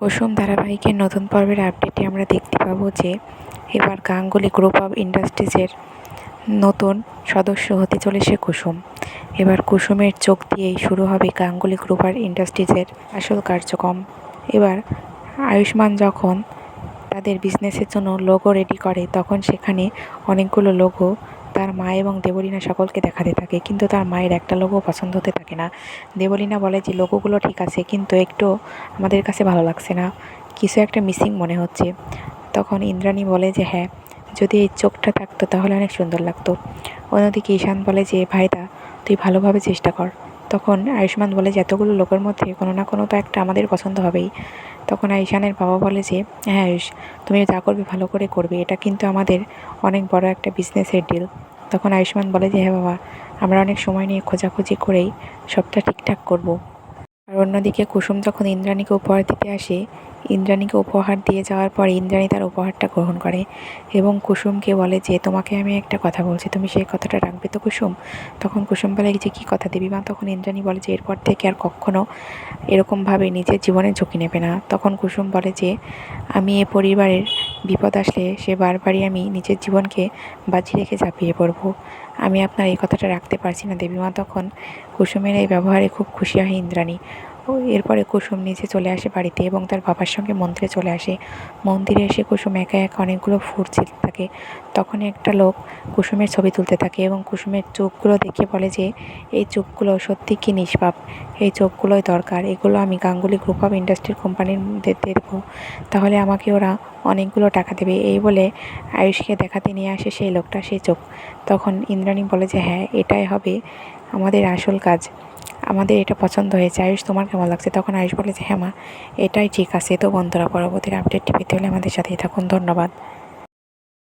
কুসুম ধারাবাহিকের নতুন পর্বের আপডেটে আমরা দেখতে পাবো যে, এবার গাঙ্গুলি গ্রুপ অফ ইন্ডাস্ট্রিজের নতুন সদস্য হতে চলেছে কুসুম। এবার কুসুমের চোখ দিয়েই শুরু হবে গাঙ্গুলি গ্রুপ অফ ইন্ডাস্ট্রিজের আসল কার্যক্রম। এবার আয়ুষ্মান যখন তাদের বিজনেসের জন্য লোগো রেডি করে, তখন সেখানে অনেকগুলো লোগো তার মা এবং দেবলীনা সকলকে দেখাতে থাকে, কিন্তু তার মায়ের একটা লোগো পছন্দ হতে থাকে না। দেবলীনা বলে যে, লোগোগুলো ঠিক আছে, কিন্তু একটু আমাদের কাছে ভালো লাগছে না। কিছু একটা মিসিং মনে হচ্ছে। তখন ইন্দ্রাণী বলে যে হ্যাঁ যদি এই চোখটা থাকতো তাহলে অনেক সুন্দর লাগতো। অন্যদিকে ঈশান বলে যে, ভাইদা, তুই ভালোভাবে চেষ্টা কর। তখন আয়ুষ্মান বলে যে, এতগুলো লোকের মধ্যে কোনো না কোনো তো একটা আমাদের পছন্দ হবেই। তখন আয়ুষানের বাবা বলে যে হ্যাঁ আয়ুষ, তুমি যা করবে ভালো করে করবে। এটা কিন্তু আমাদের অনেক বড় একটা বিজনেসের ডিল তখন আয়ুষ্মান বলে যে হ্যাঁ বাবা, আমরা অনেক সময় নিয়ে খোঁজাখুঁজি করেই সবটা ঠিকঠাক করব। আর অন্যদিকে কুসুম যখন ইন্দ্রাণীকে উপহার দিতে আসে। ইন্দ্রাণীকে উপহার দিয়ে যাওয়ার পর ইন্দ্রাণী তার উপহারটা গ্রহণ করে এবং কুসুমকে বলে যে, তোমাকে আমি একটা কথা বলছি, তুমি সেই কথাটা রাখবে তো কুসুম? তখন কুসুম বলে যে কী কথা দিবি মা? তখন ইন্দ্রাণী বলে যে, এরপর থেকে আর কখনও এরকমভাবে নিজের জীবনে ঝুঁকি নেবে না। তখন কুসুম বলে যে, আমি এ পরিবারের বিপদ আসলে সে বারবারই আমি নিজের জীবনকে বাজি রেখে ঝাঁপিয়ে পড়ব। আমি আপনার এই কথাটা রাখতে পারছি না দেবীমা তখন কুসুমের এই ব্যবহারে খুব খুশি হয় ইন্দ্রাণী। ও এরপরে কুসুম নিচে চলে আসে বাড়িতে এবং তার বাবার সঙ্গে মন্দিরে চলে আসে। মন্দিরে এসে কুসুম একা একা অনেকগুলো ফুল ছিঁড়তে থাকে। তখন একটা লোক কুসুমের ছবি তুলতে থাকে এবং কুসুমের চোখগুলো দেখে বলে যে, এই চোখগুলো সত্যি কি নিষ্পাপ? এই চোখগুলোই দরকার। এগুলো আমি গাঙ্গুলি গ্রুপ অফ ইন্ডাস্ট্রির কোম্পানির দেবো। তাহলে আমাকে ওরা অনেকগুলো টাকা দেবে। এই বলে আয়ুষকে দেখাতে নিয়ে আসে সেই লোকটা সেই চোখ। তখন ইন্দ্রাণী বলে যে হ্যাঁ এটাই হবে আমাদের আসল কাজ, আমাদের এটা পছন্দ হয়েছে। আয়ুষ, তোমার কেমন লাগছে? তখন আয়ুষ বলে যে হ্যাঁ মা, এটাই ঠিক আছে। তো বন্ধুরা, পরবর্তীর আপডেটটি পেতে হলে আমাদের সাথেই থাকুন। ধন্যবাদ।